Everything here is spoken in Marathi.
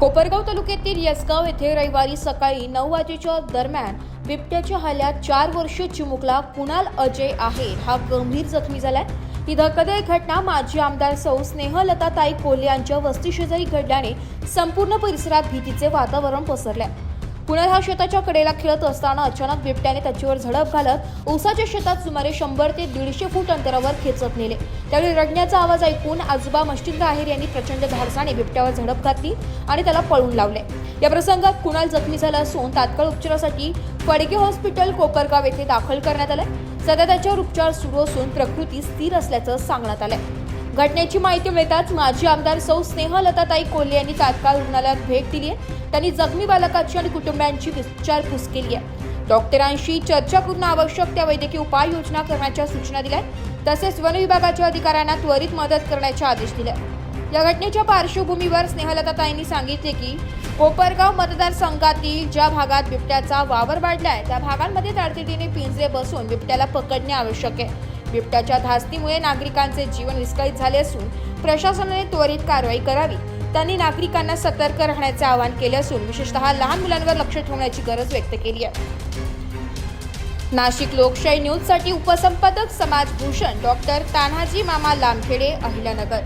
कोपरगाव तालुक्यातील यसगाव येथे रविवारी सकाळी नऊ वाजेच्या दरम्यान बिबट्याच्या हल्ल्यात चार वर्ष चिमुकला कुणाल अजय आहे हा गंभीर जखमी झालाय ही धक्कादायक घटना माजी आमदार सौ स्नेहलताताई कोल्हे यांच्या वस्तीशेजारी घडल्याने संपूर्ण परिसरात भीतीचे वातावरण पसरलंय. कुणाल हा शेताच्या कडेला खेळत असताना अचानक बिबट्याने त्याच्यावर झडप घालत ऊसाच्या शेतात सुमारे शंभर ते दीडशे फूट अंतरावर खेचत नेले. त्यावेळी रडण्याचा आवाज ऐकून आजोबा मस्टिंद आहेर यांनी प्रचंड धाडसाने बिबट्यावर झडप घातली आणि त्याला पळून लावले. या प्रसंगात कुणाल जखमी झाला असून तात्काळ उपचारासाठी फडके हॉस्पिटल कोपरगाव येथे दाखल करण्यात आलंय. सध्या त्याच्यावर उपचार सुरू असून प्रकृती स्थिर असल्याचं सांगण्यात आलंय. घटनेची माहिती मिळताच माजी आमदार सौ स्नेहलताताई कोल्हे यांनी तात्काळ रुग्णालयात भेट दिली आहे त्यांनी जखमी बालकाची आणि कुटुंबियांची विचारपूस केली आहे डॉक्टरांशी चर्चा करून आवश्यक त्या वैद्यकीय उपाययोजना करण्याच्या सूचना दिल्या आहेत. तसेच वन विभागाच्या अधिकाऱ्यांना त्वरित मदत करण्याचे आदेश दिले आहेत. या घटनेच्या पार्श्वभूमीवर स्नेहलताताईंनी सांगितले की कोपरगाव मतदारसंघातील ज्या भागात बिबट्याचा वावर वाढला आहे त्या भागांमध्ये तातडीने पिंजरे बसून बिबट्याला पकडणे आवश्यक आहे बिबट्याच्या धास्तीमुळे नागरिकांचे जीवन विस्कळीत झाले असून प्रशासनाने त्वरित कारवाई करावी. त्यांनी नागरिकांना सतर्क राहण्याचे आवाहन केले असून विशेषतः लहान मुलांवर लक्ष ठेवण्याची गरज व्यक्त केली आहे. नाशिक लोकशाही न्यूजसाठी उपसंपादक समाज भूषण डॉक्टर तान्हाजी मामा लामखेडे अहिल्यानगर.